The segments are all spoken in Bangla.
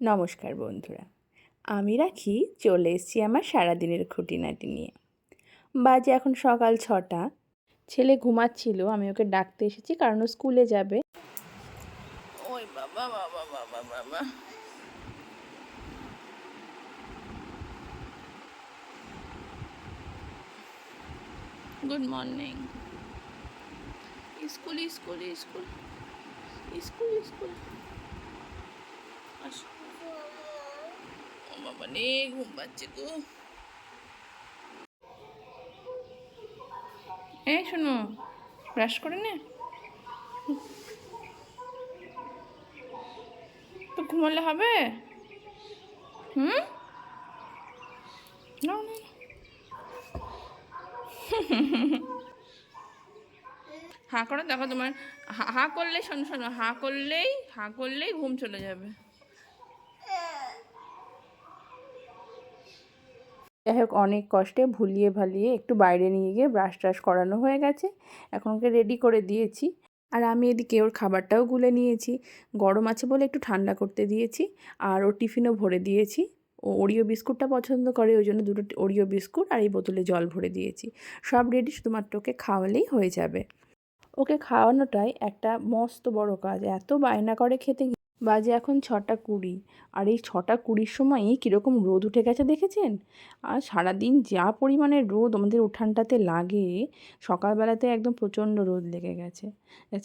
নমস্কার বন্ধুরা, আমি রাখি, চলে এসেছি আমার সারাদিনের খুঁটিনাটি নিয়ে। বাজে এখন সকাল ছটা, ছেলে ঘুমাচ্ছিল, আমি ওকে ডাকতে এসেছি কারণ ও স্কুলে যাবে। ওই বাবা বাবা বাবা বাবা। Good morning school school school. School school আসো রে ঘুম পাচ্ছে গো এই শোনো ব্রাশ করে নে। তো ঘুমালে হবে? হুম? না। হাঁ করে দেখো তোমার, হা- হাঁ করলেই শোনো শোনো, হাঁ করলেই হাঁ করলেই ঘুম চলে যাবে। যাই হোক অনেক কষ্টে ভুলিয়ে ভালিয়ে একটু বাইরে নিয়ে গিয়ে ব্রাশ ট্রাশ করানো হয়ে গেছে। এখন ওকে রেডি করে দিয়েছি। আর আমি এদিকে ওর খাবারটাও গুলে নিয়েছি। গরম আছে বলে একটু ঠান্ডা করতে দিয়েছি। আর ওর টিফিনও ভরে দিয়েছি। ও ওরিও বিস্কুটটা পছন্দ করে, ওই জন্য দুটো ওরিও বিস্কুট আর এই বোতলে জল ভরে দিয়েছি। সব রেডি শুধুমাত্র ওকে খাওয়ালেই হয়ে যাবে। ওকে খাওয়ানোটাই একটা মস্ত বড় কাজ। এত বায়না করে খেতে বাজে এখন ছটা কুড়ি। আর এই ছটা কুড়ির সময়ই কীরকম রোদ উঠে গেছে দেখেছেন? আর সারাদিন যা পরিমাণে রোদ আমাদের উঠানটাতে লাগে, সকালবেলাতে একদম প্রচণ্ড রোদ লেগে গেছে।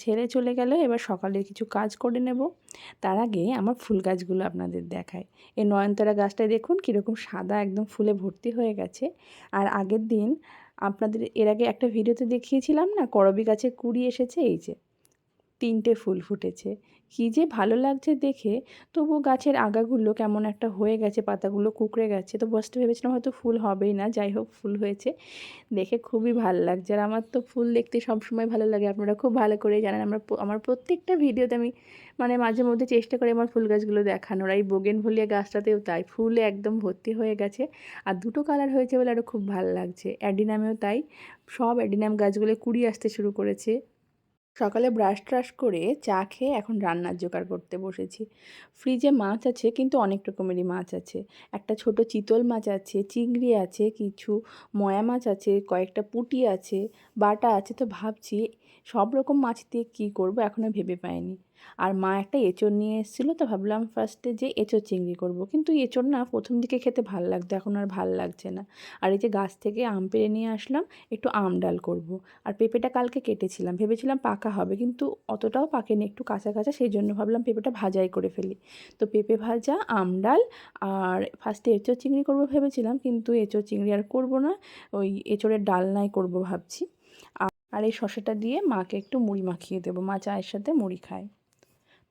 ছেড়ে চলে গেল এবার সকালে কিছু কাজ করে নেব। তার আগে আমার ফুল গাছগুলো আপনাদের দেখায় এই নয়নতারা গাছটায় দেখুন কীরকম সাদা একদম ফুলে ভর্তি হয়ে গেছে। আর আগের দিন আপনাদের এর আগে একটা ভিডিওতে দেখিয়েছিলাম না, করবি গাছে কুড়ি এসেছে, এই যে। তিনটে ফুল ফুটেছে। কী যে ভালো লাগছে দেখে। তবু গাছের আগাগুলো কেমন একটা হয়ে গেছে, পাতাগুলো কুকড়ে গেছে। তো বসতে ভেবেছিলাম হয়তো ফুল হবেই না, যাই হোক ফুল হয়েছে। দেখে খুবই ভালো লাগছে। আর আমার তো ফুল দেখতে সবসময় ভালো লাগে। আপনারা খুব ভালো করে জানেন, আমরা আমার প্রত্যেকটা ভিডিওতে আমি মানে মাঝে মধ্যে চেষ্টা করি আমার ফুল গাছগুলো দেখানোর। এই বোগেন ভুলিয়া গাছটাতেও তাই, ফুলে একদম ভর্তি হয়ে গেছে। আর দুটো কালার হয়েছে বলে আরও খুব ভালো লাগছে। অ্যাডিনামেও তাই। সব অ্যাডিনাম গাছগুলো কুড়ি আসতে শুরু করেছে। সকালে ব্রাশ ট্রাশ করে চা খেয়ে এখন রান্নার জোগাড় করতে বসেছি। ফ্রিজে মাছ আছে, কিন্তু অনেক রকমেরই মাছ আছে। একটা ছোট চিতল মাছ আছে, চিংড়ি আছে, কিছু ময়া মাছ আছে, কয়েকটা পুঁটি আছে, বাটা আছে, তো ভাবছি সব রকম মাছ দিয়ে কী করব এখনও ভেবে পাইনি। আর মা একটা এঁচড় নিয়ে এসেছিল, তো ভাবলাম ফার্স্টে যে এঁচড় চিংড়ি করব। কিন্তু এঁচড় না প্রথম দিকে খেতে ভালো লাগতো, এখন আর ভালো লাগছে না। আর এই যে গাছ থেকে আম পেড়ে নিয়ে আসলাম, একটু আম ডাল করব। আর পেঁপেটা কালকে কেটেছিলাম, ভেবেছিলাম পাকা হবে, কিন্তু অতটাও পাকেনি, একটু কাঁচা কাঁচা, সেই জন্য ভাবলাম পেঁপেটা ভাজাই করে ফেলি। তো পেঁপে ভাজা, আম ডাল, আর ফার্স্টে এঁচড় চিংড়ি করব ভেবেছিলাম, কিন্তু এঁচড় চিংড়ি আর করব না, ওই এঁচড়ের ডালনাই করব ভাবছি। আর এই শসাটা দিয়ে মাকে একটু মুড়ি মাখিয়ে দেবো। মা চায়ের সাথে মুড়ি খায়।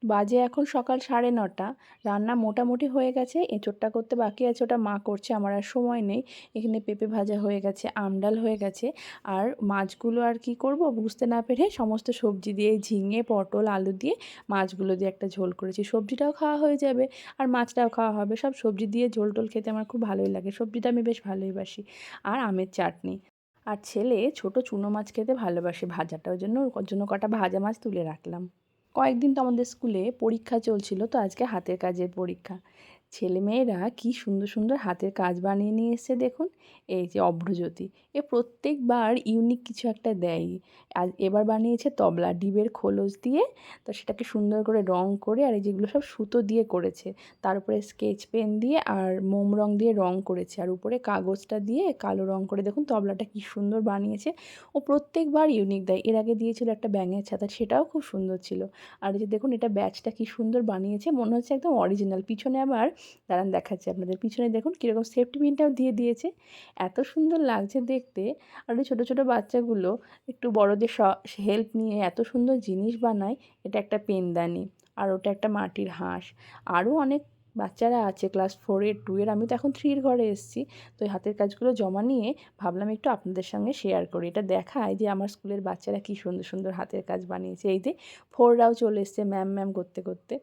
বাজে এখন সকাল সাড়ে নটা। রান্না মোটামুটি হয়ে গেছে। এঁচোড়টা করতে বাকি আছে, ওটা মা করছে, আমার আর সময় নেই। এখানে পেঁপে ভাজা হয়ে গেছে আমডাল হয়ে গেছে। আর মাছগুলো আর কি করব বুঝতে না পেরে সমস্ত সবজি দিয়ে ঝিঙে, পটল, আলু দিয়ে মাছগুলো দিয়ে একটা ঝোল করেছি। সবজিটাও খাওয়া হয়ে যাবে আর মাছটাও খাওয়া হবে। সব সবজি দিয়ে ঝোল টোল খেতে আমার খুব ভালোই লাগে। সবজিটা আমি বেশ ভালোই বাসি। আর আমের চাটনি। আর ছেলে ছোট চুনো মাছ খেতে ভালোবাসে ভাজাটা। ওই জন্য ওর জন্য কটা ভাজা মাছ তুলে রাখলাম। কয়েকদিন তো আমাদের স্কুলে পরীক্ষা চলছিল, তো আজকে হাতের কাজের পরীক্ষা। ছেলেমেয়েরা কি সুন্দর সুন্দর হাতের কাজ বানিয়ে নিয়ে এসছে দেখুন। এই যে অভ্রজ্যোতি, এ প্রত্যেকবার ইউনিক কিছু একটা দেয়। আর এবার বানিয়েছে তবলা, ডিবের খোলস দিয়ে। তো সেটাকে সুন্দর করে রং করে আর এই যেগুলো সব সুতো দিয়ে করেছে, তার উপরে স্কেচ পেন দিয়ে আর মোম রং দিয়ে রং করেছে। আর উপরে কাগজটা দিয়ে কালো রং করে দেখুন তবলাটা কি সুন্দর বানিয়েছে। ও প্রত্যেকবার ইউনিক দেয়। এর আগে দিয়েছিল একটা ব্যাঙের ছাতা, সেটাও খুব সুন্দর ছিল। আর এই যে দেখুন, এটা ব্যাচটা কি সুন্দর বানিয়েছে। মনে হচ্ছে একদম অরিজিনাল পিছনে আবার দাঁড়ান দেখাচ্ছি আপনাদের পিছনে। দেখুন কীরকম সেফটি পিনটাও দিয়ে দিয়েছে। এত সুন্দর লাগছে দেখতে। আর ওই ছোটো ছোটো বাচ্চাগুলো একটু বড়দের স হেল্প নিয়ে এত সুন্দর জিনিস বানায়। এটা একটা পেনদানি। আর ওটা একটা মাটির হাঁস। আরও অনেক বাচ্চারা আছে ক্লাস ফোরের টুয়ের আমি তো এখন থ্রির ঘরে এসেছি, তো এই হাতের কাজগুলো জমা নিয়ে ভাবলাম একটু আপনাদের সঙ্গে শেয়ার করি। এটা দেখায় যে আমার স্কুলের বাচ্চারা কী সুন্দর সুন্দর হাতের কাজ বানিয়েছে। এই যে ফোররাও চলে এসছে ম্যাম ম্যাম করতে করতে।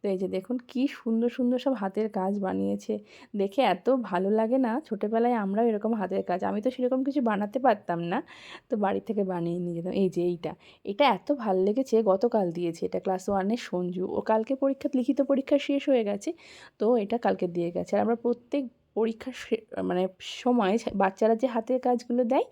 তো এই যে দেখুন কি সুন্দর সুন্দর সব হাতের কাজ বানিয়েছে। দেখে এত ভালো লাগে না, ছোটোবেলায় আমরাও এরকম হাতের কাজ, আমি তো সেরকম কিছু বানাতে পারতাম না, তো বাড়ি থেকে বানিয়ে নিয়ে যেতাম। এই যে এইটা, এটা এত ভালো লেগেছে, গতকাল দিয়েছে এটা ক্লাস ওয়ানের সঞ্জু। ও কালকে পরীক্ষা, লিখিত পরীক্ষা শেষ হয়ে গেছে তো এটা কালকে দিয়ে গেছে। আর আমরা প্রত্যেক পরীক্ষার মানে সময় বাচ্চারা যে হাতের কাজগুলো দেয়,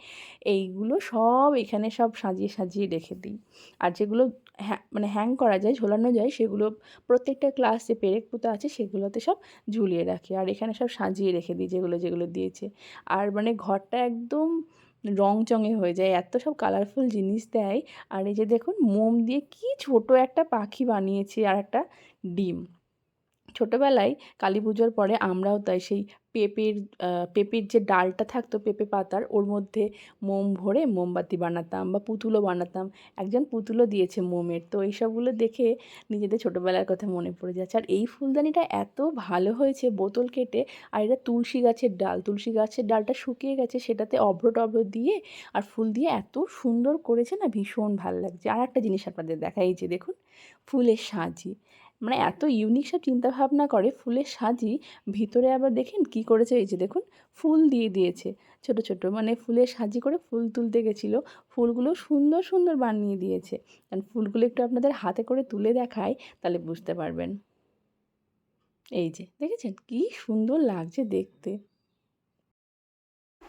এইগুলো সব এখানে সব সাজিয়ে সাজিয়ে রেখে দিই। আর যেগুলো হ্যাঁ মানে হ্যাং করা যায়, ঝোলানো যায়, সেগুলো প্রত্যেকটা ক্লাস যে পেরেক পুঁতো আছে, সেগুলোতে সব ঝুলিয়ে রাখি। আর এখানে সব সাজিয়ে রেখে দিই যেগুলো যেগুলো দিয়েছে। আর মানে ঘরটা একদম রং চঙে হয়ে যায়, এত সব কালারফুল জিনিস দেয়। আর এই যে দেখুন, মোম দিয়ে কি ছোট একটা পাখি বানিয়েছে, আর একটা ডিম। ছোটোবেলায় কালী পুজোর পরে আমরাও তাই সেই পেঁপের পেঁপের যে ডালটা থাকতো পেঁপে পাতার, ওর মধ্যে মোম ভরে মোমবাতি বানাতাম বা পুতুলও বানাতাম। একজন পুতুলও দিয়েছে মোমের। তো এইসবগুলো দেখে নিজেদের ছোটোবেলার কথা মনে পড়ে যাচ্ছে। আর এই ফুলদানিটা এত ভালো হয়েছে বোতল কেটে, আর এটা তুলসী গাছের ডাল। তুলসী গাছের ডালটা শুকিয়ে গেছে, সেটাতে অভ্র টভ্র দিয়ে আর ফুল দিয়ে এত সুন্দর করেছে না, ভীষণ ভালো লাগছে। আর একটা জিনিস আপনাদের দেখা এই যে দেখুন, ফুলের সাজি। মানে এত ইউনিক সব চিন্তাভাবনা করে ফুলের সাজি, ভিতরে আবার দেখেন কি করেছে? এই যে দেখুন, ফুল দিয়ে দিয়েছে। ছোট ছোট মানে ফুলের সাজি করে ফুল তুলতে গেছিল। ফুলগুলো সুন্দর সুন্দর বানিয়ে দিয়েছে। কারণ ফুলগুলো একটু আপনাদের হাতে করে তুলে দেখায়, তাহলে বুঝতে পারবেন। এই যে, দেখেছেন? কি সুন্দর লাগছে দেখতে।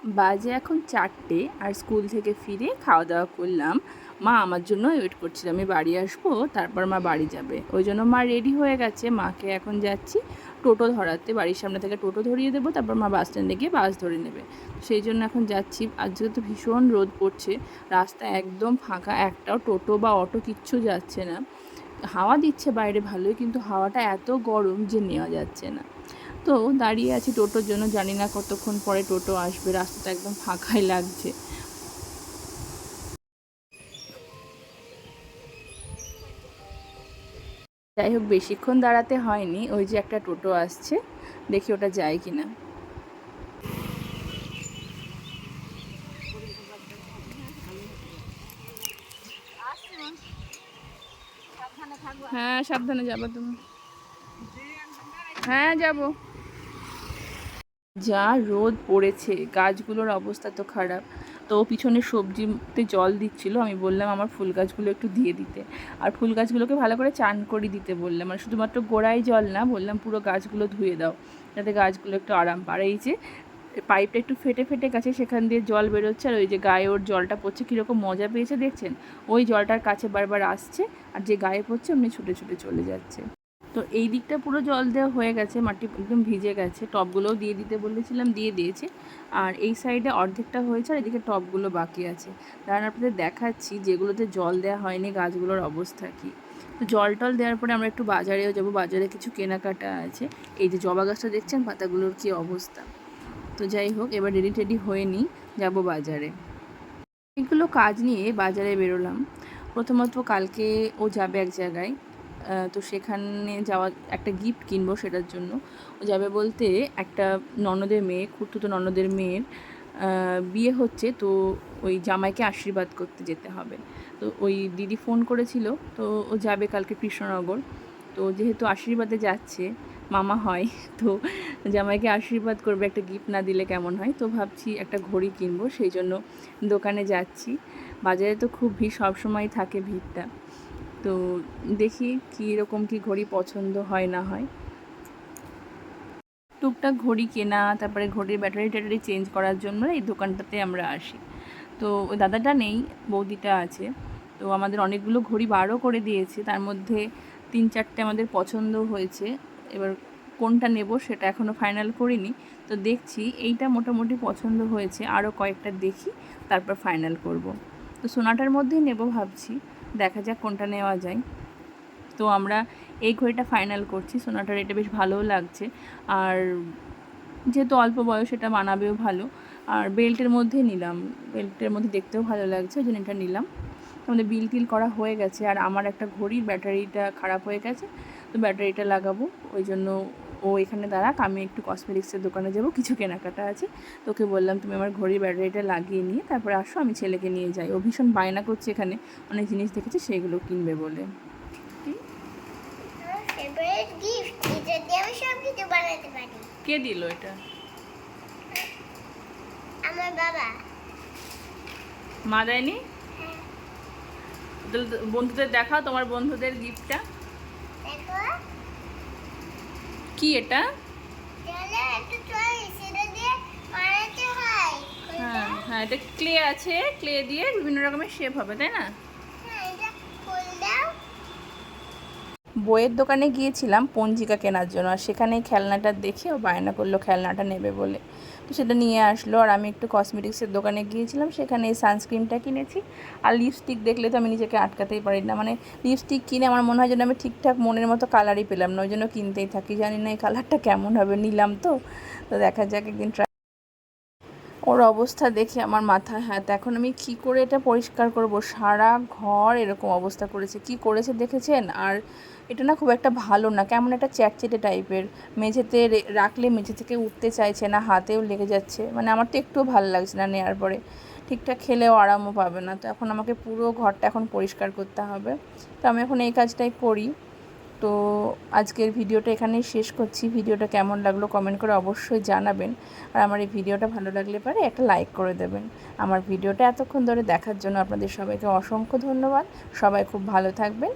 বাজে এখন চারটে আর স্কুল থেকে ফিরে খাওয়া দাওয়া করলাম। মা আমার জন্য ওয়েট করছিল। আমি বাড়ি আসব, তারপর মা বাড়ি যাবে। ওই জন্য মা রেডি হয়ে গেছে। মাকে এখন যাচ্ছি টোটো ধরাতে। বাড়ির সামনে থেকে টোটো ধরিয়ে দেবো, তারপর মা বাস স্ট্যান্ডে গিয়ে বাস ধরে নেবে। সেই জন্য এখন যাচ্ছি। আজকে তো ভীষণ রোদ পড়ছে, রাস্তা একদম ফাঁকা, একটাও টোটো বা অটো কিচ্ছু যাচ্ছে না। হাওয়া দিচ্ছে বাইরে ভালোই, কিন্তু হাওয়াটা এত গরম যে নেওয়া যাচ্ছে না। তো দাঁড়িয়ে আছি টোটোর জন্য, জানি না কতক্ষণ পরে টোটো আসবে, রাস্তাটা একদম ফাঁকাই লাগছে। যাই হোক, বেশিক্ষণ দাঁড়াতে হয়নি, ওই যে একটা টোটো আসছে, দেখি ওটা যায় কি না হ্যাঁ সাবধানে যাব তুমি। হ্যাঁ যাব। যা রোদ পড়েছে, গাছগুলোর অবস্থা তো খারাপ। তো পিছনে সবজিতে জল দিচ্ছিল, আমি বললাম আমার ফুল গাছগুলো একটু দিয়ে দিতে। আর ফুল গাছগুলোকে ভালো করে চান করে দিতে বললাম। আর শুধুমাত্র গোড়ায় জল না, বললাম পুরো গাছগুলো ধুয়ে দাও, যাতে গাছগুলো একটু আরাম পায়। এই যে, পাইপটা একটু ফেটে ফেটে গেছে, সেখান দিয়ে জল বেরোচ্ছে। আর ওই যে গায়ে ওর জলটা পড়ছে, কীরকম মজা পেয়েছে দেখছেন? ওই জলটার কাছে বারবার আসছে, আর যে গায়ে পড়ছে এমনি ছুটে ছুটে চলে যাচ্ছে। তো এই দিকটা পুরো জল দেওয়া হয়ে গেছে, মাটি একদম ভিজে গেছে। টবগুলোও দিয়ে দিতে বলেছিলাম, দিয়ে দিয়েছে। আর এই সাইডে অর্ধেকটা হয়েছে আর এদিকে টবগুলো বাকি আছে। কারণ আপনাদের দেখাচ্ছি যেগুলোতে জল দেওয়া হয়নি গাছগুলোর অবস্থা কী। তো জল টল দেওয়ার পরে আমরা একটু বাজারেও যাব। বাজারে কিছু কেনাকাটা আছে। এই যে জবা গাছটা দেখছেন, পাতাগুলোর কী অবস্থা। তো যাই হোক, এবার রেডি টেডি হয়ে নিই, যাব বাজারে। এগুলো কাজ নিয়ে বাজারে বেরোলাম। প্রথমত কালকে ও যাবে এক জায়গায়। তো সেখানে যাওয়া একটা গিফট কিনবো সেটার জন্য। ও যাবে বলতে একটা ননদের মেয়ে, খুঁড়তুতো ননদের মেয়ের বিয়ে হচ্ছে, তো ওই জামাইকে আশীর্বাদ করতে যেতে হবে। তো ওই দিদি ফোন করেছিল, তো ও যাবে কালকে কৃষ্ণনগর। তো যেহেতু আশীর্বাদে যাচ্ছে, মামা হয়, তো জামাইকে আশীর্বাদ করবে, একটা গিফট না দিলে কেমন হয়? তো ভাবছি একটা ঘড়ি কিনবো, সেই জন্য দোকানে যাচ্ছি। বাজারে তো খুব ভিড়, সবসময় থাকে ভিড়টা। তো দেখি কী রকম, কী ঘড়ি পছন্দ হয় না হয়। টুকটাক ঘড়ি কেনা, তারপরে ঘড়ির ব্যাটারি ট্যাটারি চেঞ্জ করার জন্য এই দোকানটাতে আমরা আসি। তো ওই দাদাটা নেই, বৌদিটা আছে। তো আমাদের অনেকগুলো ঘড়ি বারও করে দিয়েছে, তার মধ্যে তিন চারটে আমাদের পছন্দ হয়েছে। এবার কোনটা নেব সেটা এখনও ফাইনাল করিনি। তো দেখছি এইটা মোটামুটি পছন্দ হয়েছে আরও কয়েকটা দেখি, তারপর ফাইনাল করব। তো সোনাটার মধ্যেই নেব ভাবছি। দেখা যাক কোনটা নেওয়া যায়। তো আমরা এই ঘড়িটা ফাইনাল করছি। সোনাটার এটা বেশ ভালোও লাগছে। আর যেহেতু অল্প বয়স, এটা মানাবেও ভালো। আর বেল্টের মধ্যে নিলাম। বেল্টের মধ্যে দেখতেও ভালো লাগছে, ওই জন্য এটা নিলাম। আমাদের বিল টিল করা হয়ে গেছে। আর আমার একটা ঘড়ির ব্যাটারিটা খারাপ হয়ে গেছে, তো ব্যাটারিটা লাগাবো। ওই জন্য ও এখানে দাঁড়াক আমি একটু কসমেটিক্সের দোকানে যাব কিছু কেনাকাটা আছে। তোকে বললাম তুমি আমার ঘড়ির ব্যাটারিটা লাগিয়ে নিয়ে তারপরে আসো আমি ছেলেকে নিয়ে যাই। ও ভীষণ বায়না করছে এখানে অনেক জিনিস দেখেছে সেগুলো কিনবে বলে। কে? দিল এটা? আমার বাবা। মা দেয়নি? বন্ধুদের দেখাও তোমার বন্ধুদের গিফটটা দেখো কি এটা? হয়। হ্যাঁ এটা ক্লে আছে ক্লে দিয়ে বিভিন্ন রকমের শেপ হবে তাই না? হ্যাঁ এটা খুল দাও। বইয়ের দোকানে গিয়েছিলাম পঞ্জিকা কেনার জন্য, আর সেখানে এই খেলনাটা দেখে ও বায়না করল খেলনাটা নেবে বলে। তো সেটা নিয়ে আসলো, আর আমি একটু কসমেটিক্সের দোকানে গিয়েছিলাম, সেখানে এই সানস্ক্রিনটা কিনেছি। আর লিপস্টিক দেখলে তো আমি নিজেকে আটকাতেই পারি না মানে লিপস্টিক কিনে আমার মনে হয় যেন আমি ঠিকঠাক মনের মতো কালারই পেলাম না, ওই জন্য কিনতেই থাকি। জানি না এই কালারটা কেমন হবে, নিলাম তো। তো দেখা যাক, একদিন ট্রাই ওর অবস্থা দেখে আমার মাথা হ্যাঁ তো এখন আমি কি করে এটা পরিষ্কার করব? সারা ঘর এরকম অবস্থা করেছে। কি করেছে দেখেছেন? আর এটা না খুব একটা ভালো না, কেমন একটা চ্যাটচেটে টাইপের। মেঝেতে রাখলে মেঝে থেকে উঠতে চাইছে না, হাতেও লেগে যাচ্ছে। মানে আমার তো একটুও ভালো লাগছে না নেওয়ার পরে। ঠিকঠাক খেলেও আরামও পাবে না। তো এখন আমাকে পুরো ঘরটা এখন পরিষ্কার করতে হবে। তো আমি এখন এই কাজটাই করি। তো আজকের ভিডিওটা এখানেই শেষ করছি। ভিডিওটা কেমন লাগল কমেন্ট করে অবশ্যই জানাবেন। আর আমার এই ভিডিওটা ভালো লাগলে পারে একটা লাইক করে দেবেন। আমার ভিডিওটা এতক্ষণ ধরে দেখার জন্য আপনাদের সবাইকে অসংখ্য ধন্যবাদ। সবাই খুব ভালো থাকবেন।